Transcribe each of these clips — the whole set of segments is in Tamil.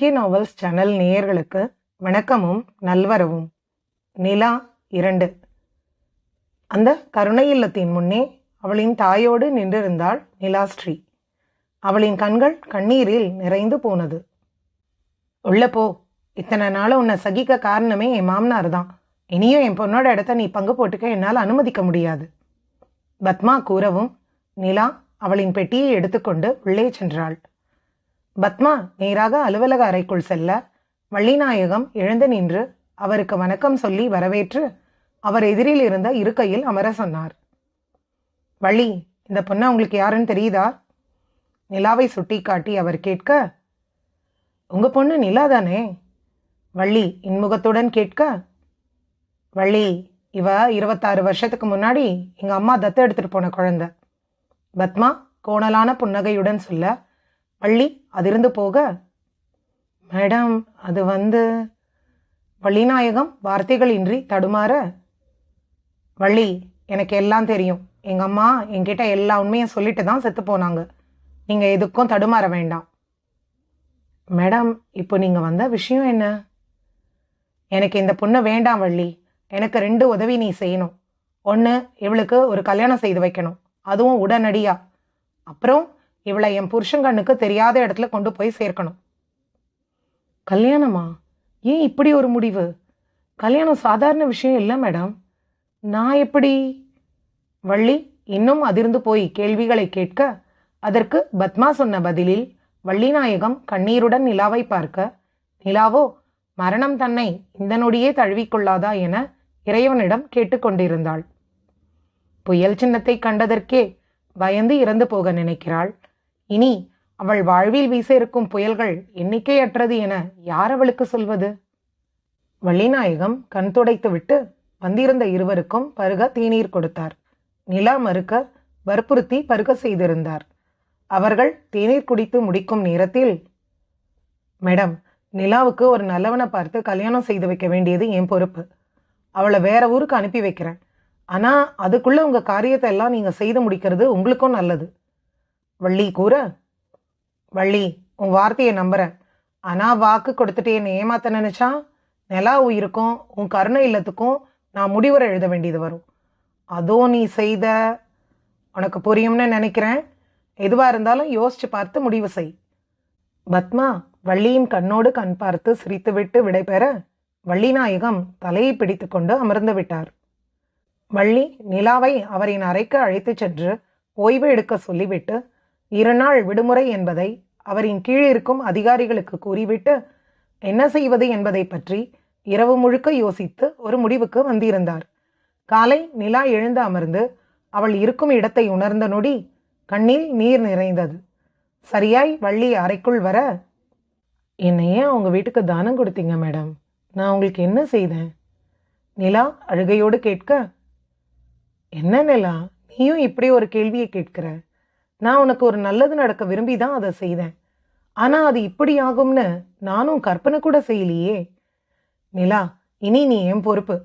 கே நாவல்ஸ் சேனல் நேயர்களுக்கு வணக்கமும் நல்வரவும். நிலா இரண்டு. அந்த கருணை இல்லத்தின் முன்னே அவளின் தாயோடு நின்றிருந்தாள் நிலாஸ்ரீ அவளின் கண்கள் கண்ணீரில் நிறைந்து போனது. உள்ள போ. இத்தனை நாள் உன்னை சகிக்க காரணமே என் மாமனார் தான். இனியும் என் பொண்ணோட இடத்த நீ பங்கு போட்டுக்க என்னால் அனுமதிக்க முடியாது. பத்மா கூறவும் நிலா அவளின் பெட்டியை எடுத்துக்கொண்டு உள்ளே சென்றாள். பத்மா நேராக அலுவலக அறைக்குள் செல்ல வள்ளிநாயகம் எழுந்து நின்று அவருக்கு வணக்கம் சொல்லி வரவேற்று அவர் எதிரில் இருந்த இருக்கையில் அமர சொன்னார். வள்ளி இந்த பொண்ணு உங்களுக்கு யாருன்னு தெரியுதா? நிலாவை சுட்டிக்காட்டி அவர் கேட்க உங்க பொண்ணு நிலா தானே? வள்ளி இன்முகத்துடன் கேட்க வள்ளி இவ இருபத்தாறு வருஷத்துக்கு முன்னாடி எங்க அம்மா தத்து எடுத்துட்டு போன குழந்தை. பத்மா கோணலான புன்னகையுடன் சொல்ல வள்ளி அதிர்ந்து போக மேடம் அது வந்து வள்ளிநாயகம் வார்த்தைகளின்றி தடுமாற வள்ளி எனக்கு எல்லாம் தெரியும். எங்கள் அம்மா என்கிட்ட எல்லா உண்மையும் சொல்லிட்டு தான் செத்து போனாங்க. நீங்கள் எதுக்கும் தடுமாற வேண்டாம். மேடம் இப்போ நீங்கள் வந்த விஷயம் என்ன? எனக்கு இந்த பொண்ணு வேண்டாம் வள்ளி. எனக்கு ரெண்டு உதவி நீ செய்யணும். ஒன்று இவளுக்கு ஒரு கல்யாணம் செய்து வைக்கணும். அதுவும் உடனடியாக அப்புறம் இவளை என் புருஷங்கண்ணுக்கு தெரியாத இடத்துல கொண்டு போய் சேர்க்கணும். கல்யாணமா? ஏன் இப்படி ஒரு முடிவு? கல்யாணம் சாதாரண விஷயம் இல்லை மேடம். நான் எப்படி? வள்ளி இன்னும் அதிர்ந்து போய் கேள்விகளை கேட்க அதற்கு பத்மா சொன்ன பதிலில் வள்ளிநாயகம் கண்ணீருடன் நிலாவை பார்க்க நிலாவோ மரணம் தன்னை இந்த நொடியே தழுவிக்கொள்ளாதா என இறைவனிடம் கேட்டுக்கொண்டிருந்தாள் புயல் சின்னத்தை கண்டதற்கே பயந்து இறந்து போக நினைக்கிறாள். இனி அவள் வாழ்வில் வீச இருக்கும் புயல்கள் எண்ணிக்கையற்றது என யார் அவளுக்கு சொல்வது? வள்ளிநாயகம் கண் துடைத்துவிட்டு வந்திருந்த இருவருக்கும் பருக தேநீர் கொடுத்தார். நிலா மறுக்க வற்புறுத்தி பருக செய்திருந்தார். அவர்கள் தேநீர் குடித்து முடிக்கும் நேரத்தில் மேடம் நிலாவுக்கு ஒரு நல்லவனை பார்த்து கல்யாணம் செய்து வைக்க வேண்டியது என் பொறுப்பு. அவளை வேற ஊருக்கு அனுப்பி வைக்கிறேன். ஆனால் அதுக்குள்ளே உங்கள் காரியத்தை எல்லாம் நீங்கள் செய்து முடிக்கிறது உங்களுக்கும் நல்லது. வள்ளி கூற வள்ளி உன் வார்த்தையை நம்புறேன். ஆனால் வாக்கு கொடுத்துட்டு என்னை ஏமாத்த நினைச்சா? நிலா உயிருக்கும் உன் கருணை இல்லத்துக்கும் நான் முடிவுரை எழுத வேண்டியது வரும். அதோ நீ செய்த உனக்கு புரியும்னு நினைக்கிறேன். எதுவாக இருந்தாலும் யோசிச்சு பார்த்து முடிவு செய். பத்மா வள்ளியின் கண்ணோடு கண் பார்த்து சிரித்துவிட்டு விடைபெற வள்ளிநாயகம் தலையை பிடித்துக்கொண்டு அமர்ந்து விட்டார். வள்ளி நிலாவை அவரின் அறைக்கு அழைத்துச் சென்று ஓய்வு எடுக்க சொல்லிவிட்டு இரு நாள் விடுமுறை என்பதை அவரின் கீழ் இருக்கும் அதிகாரிகளுக்கு கூறிவிட்டு என்ன செய்வது என்பதை பற்றி இரவு முழுக்க யோசித்து ஒரு முடிவுக்கு வந்திருந்தார். காலை நிலா எழுந்து அமர்ந்து அவள் இருக்கும் இடத்தை உணர்ந்த நொடி கண்ணில் நீர் நிறைந்தது. சரியாய் வள்ளி அறைக்குள் வர. என்னை ஏன் அவங்க வீட்டுக்கு தானம் கொடுத்தீங்க மேடம். நான் உங்களுக்கு என்ன செய்தேன்? நிலா அழுகையோடு கேட்க என்ன நிலா? நீயும் இப்படி ஒரு கேள்வியை கேட்கிற. நான் உனக்கு ஒரு நல்லது நடக்க விரும்பி தான் அதை செய்தேன். ஆனால் அது இப்படி ஆகும்னு நானும் கற்பனை கூட செய்யலையே. நிலா இனி நீ என் பொறுப்பு.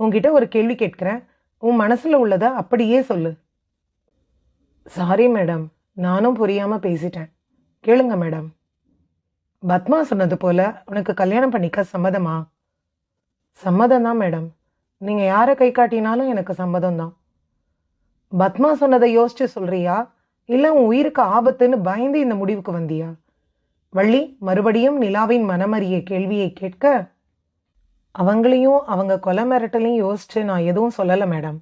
உன்கிட்ட ஒரு கேள்வி கேட்கிறேன். உன் மனசில் உள்ளதை அப்படியே சொல்லு. சாரி மேடம் நானும் புரியாமல் பேசிட்டேன். கேளுங்க மேடம். பத்மா சொன்னது போல உனக்கு கல்யாணம் பண்ணிக்க சம்மதமா? சம்மதம் தான் மேடம். நீங்கள் யாரை கை காட்டினாலும் எனக்கு சம்மதம் தான் பத்மா சொன்னதை யோசிச்சு சொல்கிறியா இல்லை உன் உயிருக்கு ஆபத்துன்னு பயந்து இந்த முடிவுக்கு வந்தியா? வள்ளி மறுபடியும் நிலாவின் மனமறிய கேள்வியை கேட்க அவங்களையும் அவங்க கொலை மிரட்டலையும் யோசிச்சு நான் எதுவும் சொல்லலை மேடம்.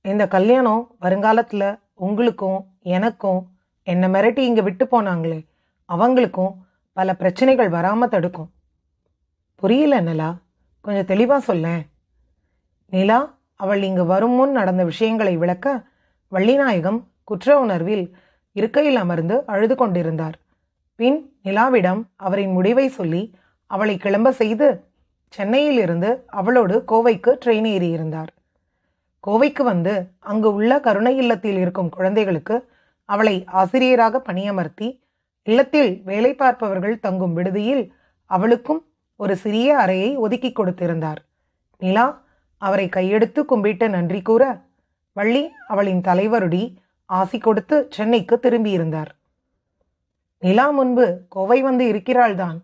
இந்த கல்யாணம் வருங்காலத்தில் உங்களுக்கும் எனக்கும் என்னை மிரட்டி இங்கே விட்டு போனாங்களே அவங்களுக்கும் பல பிரச்சனைகள் வராமல் தடுக்கும். புரியல நிலா. கொஞ்சம் தெளிவாக சொல்லேன் நிலா அவள் இங்கு வரும் முன் நடந்த விஷயங்களை விளக்க வள்ளிநாயகம் குற்ற உணர்வில் இருக்கையில் அமர்ந்து அழுது கொண்டிருந்தார். பின் நிலாவிடம் அவரின் முடிவை சொல்லி அவளை கிளம்ப செய்து சென்னையில் இருந்து அவளோடு கோவைக்கு ட்ரெயின் ஏறியிருந்தார். கோவைக்கு வந்து அங்கு உள்ள கருணை இல்லத்தில் இருக்கும் குழந்தைகளுக்கு அவளை ஆசிரியராக பணியமர்த்தி இல்லத்தில் வேலை பார்ப்பவர்கள் தங்கும் விடுதியில் அவளுக்கும் ஒரு சிறிய அறையை ஒதுக்கி கொடுத்திருந்தார். நிலா அவரை கையெடுத்து கும்பிட்டு நன்றி கூற வள்ளி அவளின் தலைவருடி ஆசி கொடுத்து சென்னைக்கு திரும்பியிருந்தார் நிலா முன்பு கோவை வந்து இருக்கிறாள்தான்.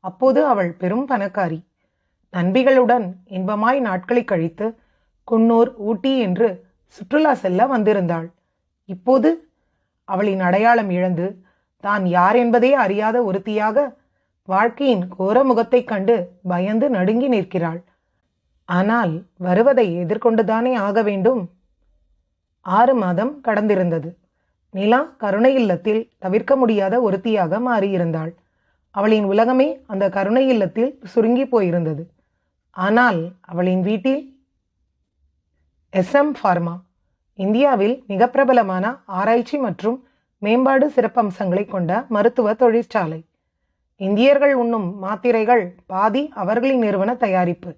அப்போது அவள் பெரும் பணக்காரி. நண்பிகளுடன் இன்பமாய் நாட்களை கழித்து குன்னூர் ஊட்டி என்று சுற்றுலா செல்ல வந்திருந்தாள். இப்போது அவளின் அடையாளம் இழந்து தான் யார் என்பதே அறியாத ஒருத்தியாக வாழ்க்கையின் கோர முகத்தைக் கண்டு பயந்து நடுங்கி நிற்கிறாள். ஆனால் வருவதை எதிர்கொண்டுதானே ஆக வேண்டும்? ஆறு மாதம் கடந்திருந்தது. நிலா கருணை இல்லத்தில் தவிர்க்க முடியாத ஒருத்தியாக மாறியிருந்தாள். அவளின் உலகமே அந்த கருணை இல்லத்தில் சுருங்கி போயிருந்தது. ஆனால் அவளின் வீட்டில் எஸ்எம் ஃபார்மா இந்தியாவில் மிக பிரபலமான ஆராய்ச்சி மற்றும் மேம்பாடு சிறப்பம்சங்களை கொண்ட மருத்துவ தொழிற்சாலை. இந்தியர்கள் உண்ணும் மாத்திரைகள் பாதி அவர்களின் நிறுவன தயாரிப்பு.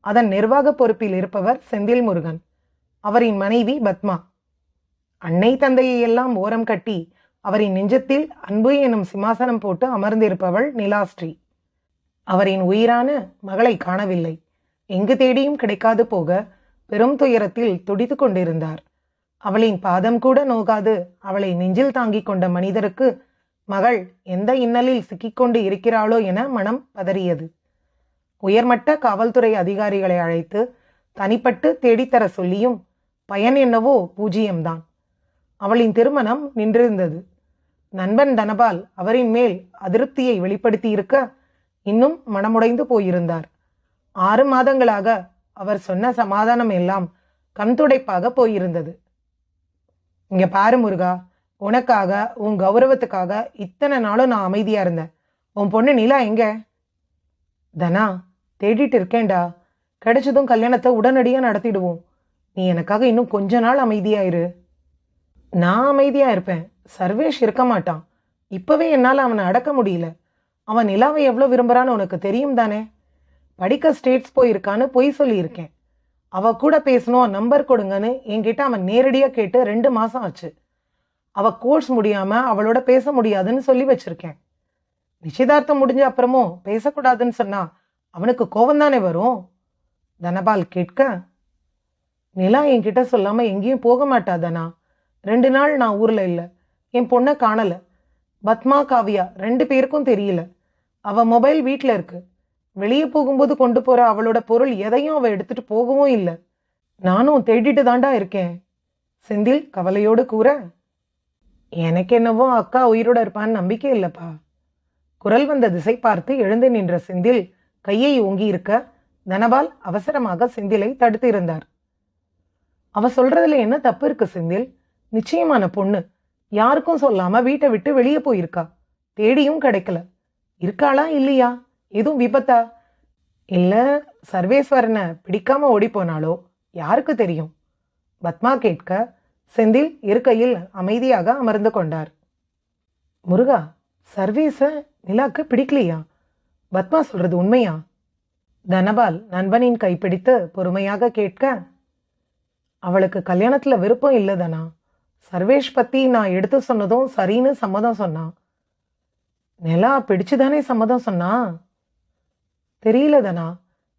அதன் நிர்வாக பொறுப்பில் இருப்பவர் செந்தில் முருகன் அவரின் மனைவி பத்மா. அன்னை தந்தையை எல்லாம் ஓரம் கட்டி அவரின் நெஞ்சத்தில் அன்பு எனும் சிம்மாசனம் போட்டு அமர்ந்திருப்பவள் நிலாஸ்ரீ. அவரின் உயிரான மகளை காணவில்லை. எங்கு தேடியும் கிடைக்காது போக பெரும் துயரத்தில் துடித்து கொண்டிருந்தார். அவளின் பாதம் கூட நோகாது அவளை நெஞ்சில் தாங்கிக் கொண்ட மனிதருக்கு மகள் எந்த இன்னலில் சிக்கிக்கொண்டு இருக்கிறாளோ என மனம் பதறியது. உயர்மட்ட காவல்துறை அதிகாரிகளை அழைத்து தனிப்பட்டு தேடித்தர சொல்லியும் பயன் என்னவோ பூஜ்ஜியம்தான். அவளின் திருமணம் நின்றிருந்தது. நண்பன் தனபால் அவரின் மேல் அதிருப்தியை வெளிப்படுத்தி இருக்க இன்னும் மனமுடைந்து போயிருந்தார். ஆறு மாதங்களாக அவர் சொன்ன சமாதானம் எல்லாம் கண் துடைப்பாக போயிருந்தது. இங்க பாரு முருகா உனக்காக உன் கௌரவத்துக்காக இத்தனை நாளும் நான் அமைதியா இருந்தேன். உன் பொண்ணு நிலா எங்க? தனா தேடிட்டு இருக்கேன்டா. கிடைச்சதும் கல்யாணத்தை உடனடியாக நடத்திடுவோம். நீ எனக்காக இன்னும் கொஞ்ச நாள் அமைதியாயிரு நான் அமைதியாக இருப்பேன். சர்வேஷ் இருக்க மாட்டான். இப்போவே என்னால் அவனை அடக்க முடியல. அவன் நிலாவை எவ்வளோ விரும்புகிறான்னு உனக்கு தெரியும் தானே? படிக்க ஸ்டேட்ஸ் போயிருக்கான்னு பொய் சொல்லியிருக்கேன். அவ கூட பேசணும் நம்பர் கொடுங்கன்னு என்கிட்ட அவன் நேரடியாக கேட்டு ரெண்டு மாதம் ஆச்சு. அவ கோர்ஸ் முடியாமல் அவளோட பேச முடியாதுன்னு சொல்லி வச்சுருக்கேன். நிச்சயதார்த்தம் முடிஞ்ச அப்புறமும் பேசக்கூடாதுன்னு சொன்னா அவனுக்கு கோபம் தானே வரும்? தனபால் கேட்க நிலா என்கிட்ட சொல்லாம எங்கேயும் போக மாட்டாதானா? ரெண்டு நாள் நான் ஊர்ல இல்லை. என் பொண்ணை காணல. பத்மா காவியா ரெண்டு பேருக்கும் தெரியல. அவ மொபைல் வீட்டில் இருக்கு. வெளியே போகும்போது கொண்டு போற அவளோட பொருள் எதையும் அவ எடுத்துட்டு போகவும் இல்லை. நானும் தேடிட்டு தாண்டா இருக்கேன். செந்தில் கவலையோடு கூற எனக்கு என்னவோ அக்கா உயிரோட இருப்பான்னு நம்பிக்கை இல்லைப்பா. குரல் வந்த திசை பார்த்து எழுந்து நின்ற செந்தில் கையை ஓங்கி இருக்க தனபால் அவசரமாக செந்திலை தடுத்து இருந்தார் அவ சொல்றதுல என்ன தப்பு இருக்கு செந்தில்? நிச்சயமான பொண்ணு. யாருக்கும் சொல்லாம வீட்டை விட்டு வெளியே போயிருக்கா? தேடியும் கிடைக்கல. இருக்காளா இல்லையா? எதுவும் விபத்தா? இல்ல சர்வேஸ்வரனை பிடிக்காம ஓடி போனாலோ யாருக்கு தெரியும்? பத்மா கேட்க செந்தில் இருக்கையில் அமைதியாக அமர்ந்து கொண்டார். முருகா சர்வேச நிலாக்கு பிடிக்கலையா? பத்மா சொல்றது உண்மையா? தனபால் நண்பனின் கைப்பிடித்து பொறுமையாக கேட்க அவளுக்கு கல்யாணத்துல விருப்பம் இல்லைதானா? சர்வேஷ் பத்தி நான் எடுத்து சொன்னதும் சரின்னு சம்மதம் சொன்னான். நிலா பிடிச்சுதானே சம்மதம் சொன்னா? தெரியலதானா?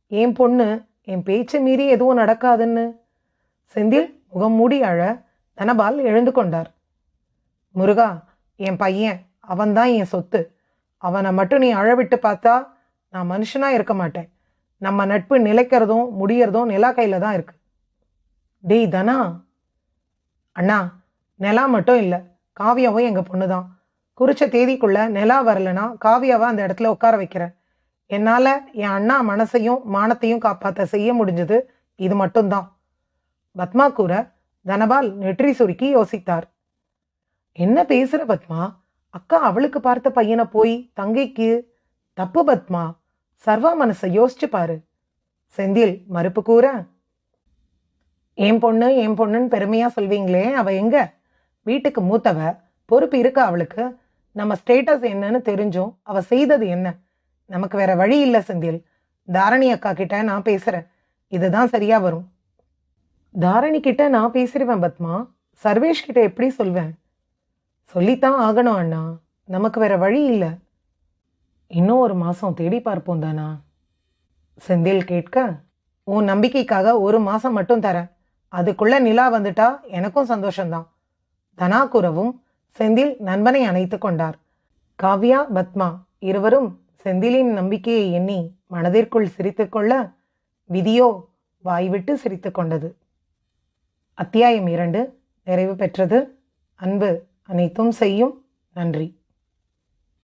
என் பொண்ணு என் பேச்சை மீறி எதுவும் நடக்காதுன்னு. செந்தில் முகம் மூடி அழ தனபால் எழுந்து கொண்டார். முருகா என் பையன் அவன்தான் என் சொத்து. அவனை மட்டும் நீ அழவிட்டு பார்த்தா நான் மனுஷனா இருக்க மாட்டேன். நம்ம நட்பு நிலைக்கிறதும் முடியறதும் நிலா கையில தான் இருக்கு. டேய் தனா. அண்ணா நிலா மட்டும் இல்லை காவியாவும் எங்கள் பொண்ணு தான் குறித்த தேதிக்குள்ள நிலா வரலனா காவியாவை அந்த இடத்துல உட்கார வைக்கிறேன். என்னால் என் அண்ணா மனசையும் மானத்தையும் காப்பாற்ற செய்ய முடிஞ்சது இது மட்டும்தான். பத்மா கூற தனபால் நெற்றி சுருக்கி யோசித்தார். என்ன பேசுகிற பத்மா? அக்கா அவளுக்கு பார்த்த பையனை போய் தங்கைக்கு தப்பு பத்மா. சர்வா மனசை யோசிச்சு பாரு. செந்தில் மறுப்பு கூற என் பொண்ணு என் பொண்ணுன்னு பெருமையாக சொல்வீங்களே அவள் எங்கே? வீட்டுக்கு மூத்தவ பொறுப்பு இருக்கா அவளுக்கு? நம்ம ஸ்டேட்டஸ் என்னன்னு தெரிஞ்சும் அவள் செய்தது என்ன? நமக்கு வேற வழி இல்லை செந்தில். தாரணி அக்கா கிட்ட நான் பேசுகிறேன் இதுதான் சரியா வரும். தாரணி கிட்ட நான் பேசிடுவேன் பத்மா. சர்வேஷ் கிட்ட எப்படி சொல்வேன்? சொல்லித்தான் ஆகணும் அண்ணா. நமக்கு வேற வழி இல்லை. இன்னும் ஒரு மாதம் தேடி பார்ப்போம் தானா? செந்தில் கேட்க உன் நம்பிக்கைக்காக ஒரு மாதம் மட்டும் தரேன். அதுக்குள்ள நிலா வந்துட்டா எனக்கும் சந்தோஷம்தான். தனா கூறவும் செந்தில் நண்பனை அணைத்து கொண்டார். காவ்யா பத்மா இருவரும் செந்திலின் நம்பிக்கையை எண்ணி மனதிற்குள் சிரித்துக்கொள்ள விதியோ வாய்விட்டு சிரித்து கொண்டது. அத்தியாயம் இரண்டு நிறைவு பெற்றது. அன்பு அனைத்தும் செய்யும். நன்றி.